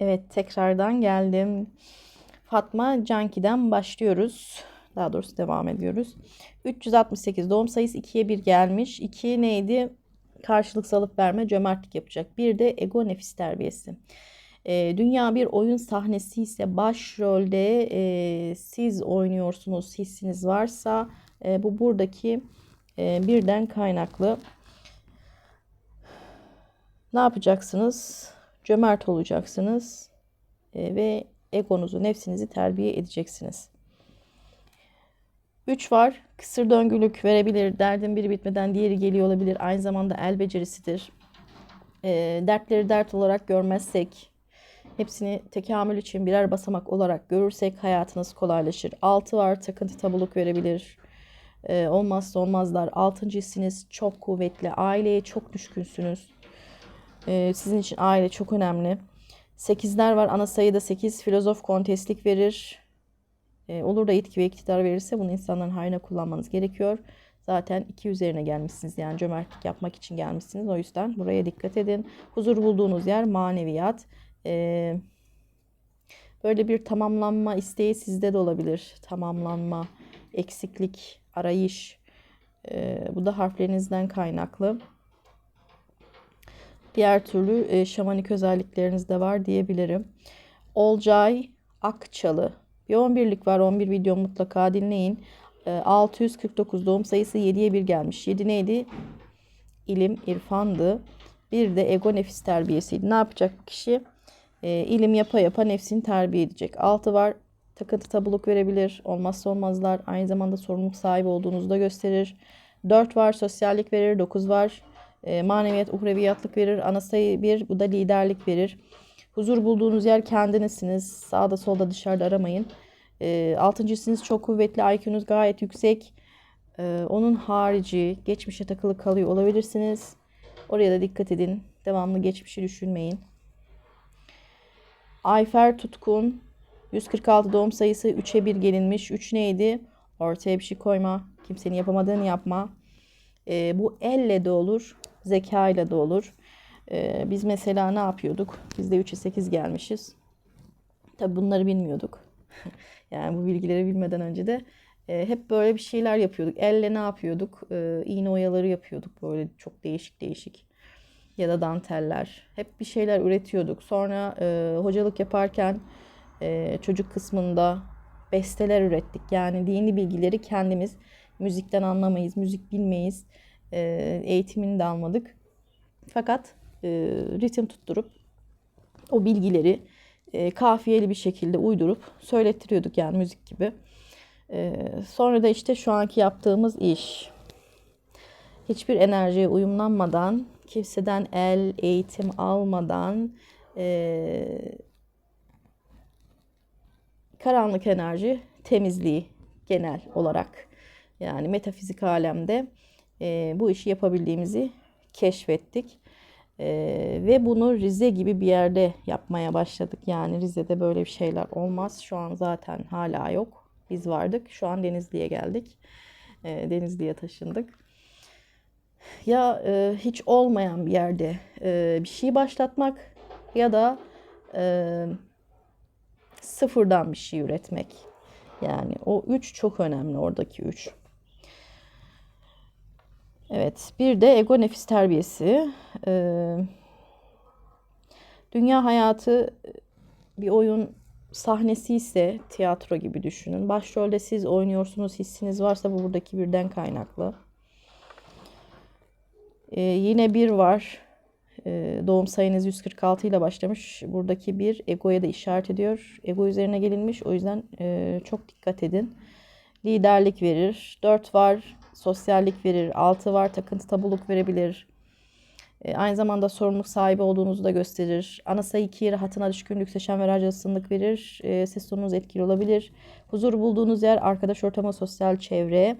Evet tekrardan geldim. Fatma Canki'den başlıyoruz. Daha doğrusu devam ediyoruz. 368 doğum sayısı 2'ye 1 gelmiş. 2 neydi? Karşılıksız alıp verme cömertlik yapacak. Bir de ego nefis terbiyesi. Ee, dünya bir oyun sahnesi ise başrolde e, siz oynuyorsunuz hissiniz varsa e, bu buradaki e, birden kaynaklı. Ne yapacaksınız? Cömert olacaksınız e, ve egonuzu, nefsinizi terbiye edeceksiniz. 3 var. Kısır döngülük verebilir. Derdin biri bitmeden diğeri geliyor olabilir. Aynı zamanda el becerisidir. E, dertleri dert olarak görmezsek, hepsini tekamül için birer basamak olarak görürsek hayatınız kolaylaşır. 6 var. Takıntı tabuluk verebilir. E, olmazsa olmazlar. 6. hissiniz çok kuvvetli. Aileye çok düşkünsünüz. E, sizin için aile çok önemli. 8'ler var. Ana sayıda 8. Filozof kontestlik verir. E, olur da yetki ve iktidar verirse bunu insanların hayrına kullanmanız gerekiyor. Zaten 2 üzerine gelmişsiniz. Yani cömertlik yapmak için gelmişsiniz. O yüzden buraya dikkat edin. Huzur bulduğunuz yer maneviyat. E, böyle bir tamamlanma isteği sizde de olabilir. Tamamlanma, eksiklik, arayış. E, bu da harflerinizden kaynaklı. Diğer türlü e, şamanik özellikleriniz de var diyebilirim. Olcay Akçalı. Bir 11'lik var. 11 video mutlaka dinleyin. E, 649 doğum sayısı 7'ye 1 gelmiş. 7 neydi? İlim, irfandı. Bir de ego nefis terbiyesiydi. Ne yapacak bu kişi? E, ilim yapa yapa nefsini terbiye edecek. 6 var. Takıntı tabuluk verebilir. Olmazsa olmazlar. Aynı zamanda sorumluluk sahibi olduğunuzu da gösterir. 4 var. Sosyallik verir. 9 var. E, maneviyat, uhreviyatlık verir. Ana sayı 1. Bu da liderlik verir. Huzur bulduğunuz yer kendinizsiniz. Sağda solda dışarıda aramayın. E, altıncısınız çok kuvvetli. IQ'nuz gayet yüksek. E, onun harici geçmişe takılı kalıyor olabilirsiniz. Oraya da dikkat edin. Devamlı geçmişi düşünmeyin. Ayfer Tutkun 146 doğum sayısı 3'e 1 gelinmiş. 3 neydi? Ortaya bir şey koyma. Kimsenin yapamadığını yapma. E, bu elle de olur. Zeka ile de olur. E, biz mesela ne yapıyorduk? Biz de 3'e 8 gelmişiz. Tabi bunları bilmiyorduk. yani bu bilgileri bilmeden önce de e, hep böyle bir şeyler yapıyorduk. Elle ne yapıyorduk? E, iğne oyaları yapıyorduk böyle çok değişik değişik. Ya da danteller. Hep bir şeyler üretiyorduk. Sonra e, hocalık yaparken e, çocuk kısmında besteler ürettik. Yani dini bilgileri kendimiz müzikten anlamayız, müzik bilmeyiz. E, eğitimini de almadık. Fakat e, ritim tutturup o bilgileri e, kafiyeli bir şekilde uydurup söylettiriyorduk yani müzik gibi. E, sonra da işte şu anki yaptığımız iş. Hiçbir enerjiye uyumlanmadan, kimseden el, eğitim almadan e, karanlık enerji temizliği genel olarak yani metafizik alemde e, bu işi yapabildiğimizi keşfettik. Ee, ve bunu Rize gibi bir yerde yapmaya başladık. Yani Rize'de böyle bir şeyler olmaz. Şu an zaten hala yok. Biz vardık. Şu an Denizli'ye geldik. Ee, Denizli'ye taşındık. Ya e, hiç olmayan bir yerde e, bir şey başlatmak ya da e, sıfırdan bir şey üretmek. Yani o üç çok önemli oradaki üç. Evet, bir de ego nefis terbiyesi. Ee, dünya hayatı bir oyun sahnesi ise tiyatro gibi düşünün. Başrolde siz oynuyorsunuz, hissiniz varsa bu buradaki birden kaynaklı. Ee, yine bir var. Ee, doğum sayınız 146 ile başlamış. Buradaki bir egoya da işaret ediyor. Ego üzerine gelinmiş. O yüzden e, çok dikkat edin. Liderlik verir. 4 var sosyallik verir. Altı var takıntı tabuluk verebilir. E, aynı zamanda sorumluluk sahibi olduğunuzu da gösterir. Ana sayı 2 rahatına düşkünlük, seçen ve harcasınlık verir. E, ses tonunuz etkili olabilir. Huzur bulduğunuz yer arkadaş ortamı, sosyal çevre.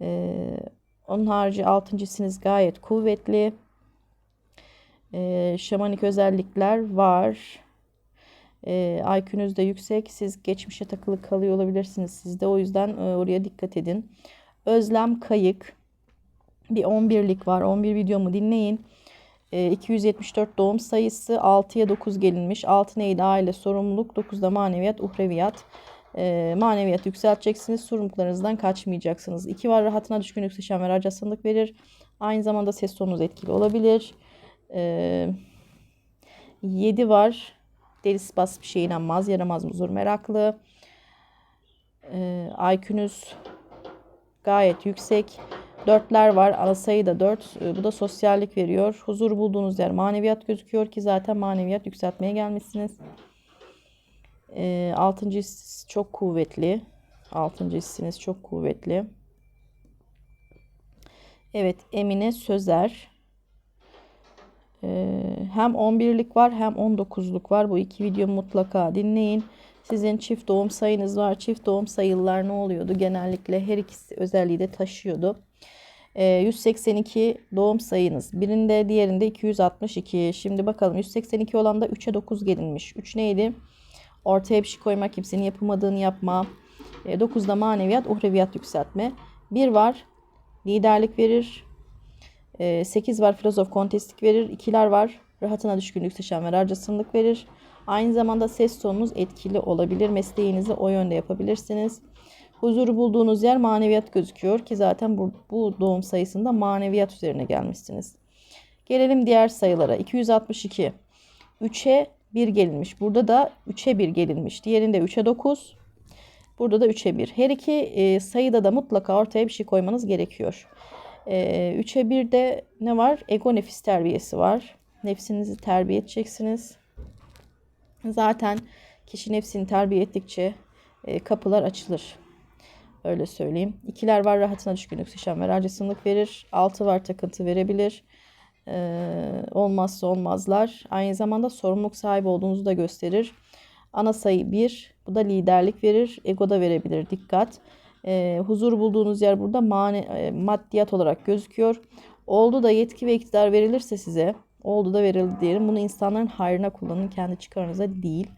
E, onun harici altıncısınız gayet kuvvetli. E, şamanik özellikler var. E, IQ'nuz da yüksek. Siz geçmişe takılı kalıyor olabilirsiniz. Siz de o yüzden e, oraya dikkat edin. Özlem Kayık. Bir 11'lik var. 11 videomu dinleyin. E, 274 doğum sayısı 6'ya 9 gelinmiş. 6 neydi? Aile, sorumluluk. 9'da maneviyat, uhreviyat. E, maneviyat yükselteceksiniz. Sorumluluklarınızdan kaçmayacaksınız. 2 var rahatına düşkünlük, seçen ve harcasınlık verir. Aynı zamanda ses tonunuz etkili olabilir. E, 7 var. Delisi bas bir şeye inanmaz. Yaramaz muzur meraklı. E, IQ'nüz gayet yüksek. Dörtler var. Ana sayı da dört. E, Bu da sosyallik veriyor. Huzur bulduğunuz yer maneviyat gözüküyor ki zaten maneviyat yükseltmeye gelmişsiniz. E, altıncı his çok kuvvetli. Altıncı hissiniz çok kuvvetli. Evet Emine Sözer. E, hem 11'lik var hem 19'luk var. Bu iki video mutlaka dinleyin. Sizin çift doğum sayınız var. Çift doğum sayılar ne oluyordu? Genellikle her ikisi özelliği de taşıyordu. E, 182 doğum sayınız. Birinde diğerinde 262. Şimdi bakalım 182 olan da 3'e 9 gelinmiş. 3 neydi? Ortaya bir şey koymak, kimsenin yapamadığını yapma. E, 9'da maneviyat, uhreviyat yükseltme. 1 var, liderlik verir. E, 8 var, filozof kontestlik verir. 2'ler var, rahatına düşkünlük, seçen ve harcasınlık verir. Aynı zamanda ses tonunuz etkili olabilir. Mesleğinizi o yönde yapabilirsiniz. Huzuru bulduğunuz yer maneviyat gözüküyor ki zaten bu, bu doğum sayısında maneviyat üzerine gelmişsiniz. Gelelim diğer sayılara. 262. 3'e 1 gelinmiş. Burada da 3'e 1 gelinmiş. Diğerinde 3'e 9. Burada da 3'e 1. Her iki e, sayıda da mutlaka ortaya bir şey koymanız gerekiyor. E, 3'e 1'de ne var? Ego nefis terbiyesi var. Nefsinizi terbiye edeceksiniz. Zaten kişi nefsini terbiye ettikçe e, kapılar açılır. Öyle söyleyeyim. İkiler var rahatına düşkünlük, seçen ve harcasınlık verir. Altı var takıntı verebilir. Ee, olmazsa olmazlar. Aynı zamanda sorumluluk sahibi olduğunuzu da gösterir. Ana sayı 1. Bu da liderlik verir. Ego da verebilir. Dikkat. Ee, huzur bulduğunuz yer burada mane, e, maddiyat olarak gözüküyor. Oldu da yetki ve iktidar verilirse size oldu da verildi diyelim. Bunu insanların hayrına kullanın. Kendi çıkarınıza değil.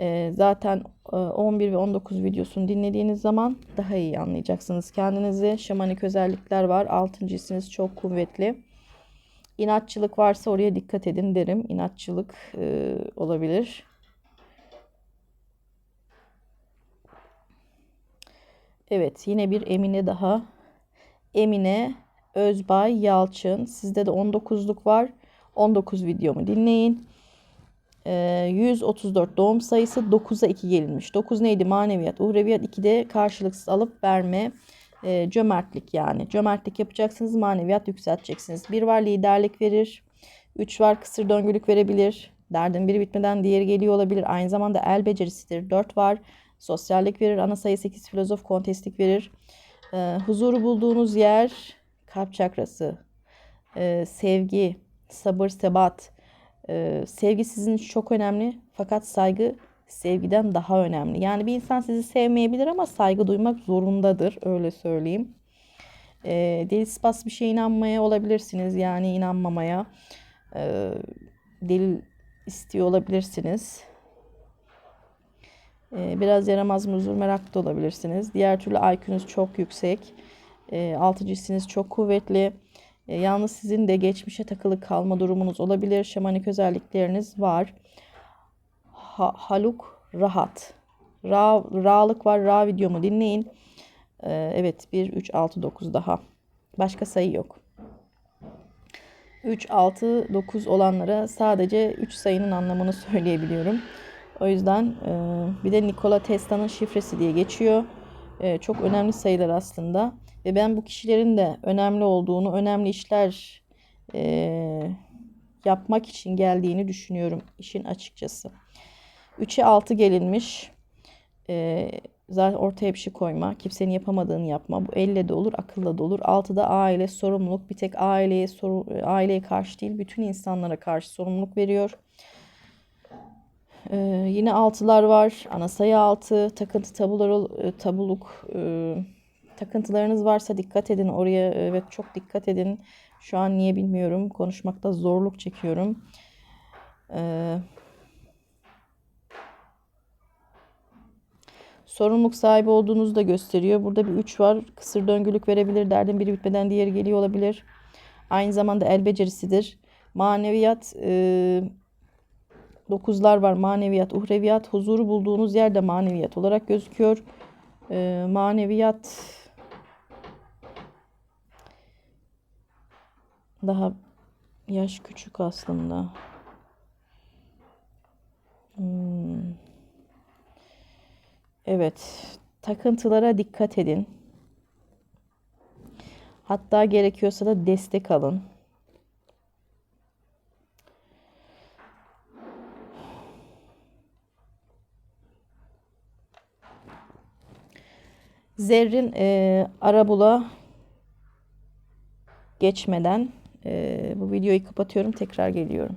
Ee, zaten e, 11 ve 19 videosunu dinlediğiniz zaman daha iyi anlayacaksınız kendinizi. Şamanik özellikler var. Altıncı hissiniz çok kuvvetli. İnatçılık varsa oraya dikkat edin derim. İnatçılık e, olabilir. Evet yine bir Emine daha. Emine Özbay Yalçın. Sizde de 19'luk var. 19 videomu dinleyin. Ee, 134 doğum sayısı 9'a 2 gelinmiş. 9 neydi? Maneviyat, uhreviyat. 2'de karşılıksız alıp verme. E, cömertlik yani. Cömertlik yapacaksınız. Maneviyat yükselteceksiniz. 1 var liderlik verir. 3 var kısır döngülük verebilir. Derdin biri bitmeden diğeri geliyor olabilir. Aynı zamanda el becerisidir. 4 var. Sosyallik verir. Ana sayı 8 filozof kontestlik verir. E, huzuru bulduğunuz yer kalp çakrası. E, sevgi, sabır, sebat. E, sevgi sizin için çok önemli. Fakat saygı sevgiden daha önemli. Yani bir insan sizi sevmeyebilir ama saygı duymak zorundadır. Öyle söyleyeyim. E, delil bas bir şeye inanmaya olabilirsiniz. Yani inanmamaya. E, delil istiyor olabilirsiniz. E, biraz yaramaz muzur meraklı da olabilirsiniz. Diğer türlü IQ'nuz çok yüksek. E, altıncı hissiniz çok kuvvetli. E, yalnız sizin de geçmişe takılı kalma durumunuz olabilir. Şamanik özellikleriniz var. Ha, haluk rahat. Ra, ra'lık var. Ra videomu dinleyin. Ee, evet 1, 3, 6, 9 daha. Başka sayı yok. 3, 6, 9 olanlara sadece 3 sayının anlamını söyleyebiliyorum. O yüzden e, bir de Nikola Tesla'nın şifresi diye geçiyor. E, çok önemli sayılar aslında. Ve ben bu kişilerin de önemli olduğunu, önemli işler e, yapmak için geldiğini düşünüyorum işin açıkçası. 3'e 6 gelinmiş. Ee, zaten ortaya bir şey koyma. Kimsenin yapamadığını yapma. Bu elle de olur, akılla da olur. 6'da aile sorumluluk. Bir tek aileye soru, aileye karşı değil, bütün insanlara karşı sorumluluk veriyor. Ee, yine altılar var. Ana sayı 6. Takıntı tabular, tabuluk. E, takıntılarınız varsa dikkat edin. Oraya evet çok dikkat edin. Şu an niye bilmiyorum. Konuşmakta zorluk çekiyorum. Eee sorumluluk sahibi olduğunuzu da gösteriyor. Burada bir 3 var. Kısır döngülük verebilir. Derdin biri bitmeden diğeri geliyor olabilir. Aynı zamanda el becerisidir. Maneviyat e, dokuzlar var. Maneviyat, uhreviyat, huzuru bulduğunuz yerde maneviyat olarak gözüküyor. E, maneviyat daha yaş küçük aslında. Hmm. Evet, takıntılara dikkat edin. Hatta gerekiyorsa da destek alın. Zerrin e, Arabul'a geçmeden e, bu videoyu kapatıyorum. Tekrar geliyorum.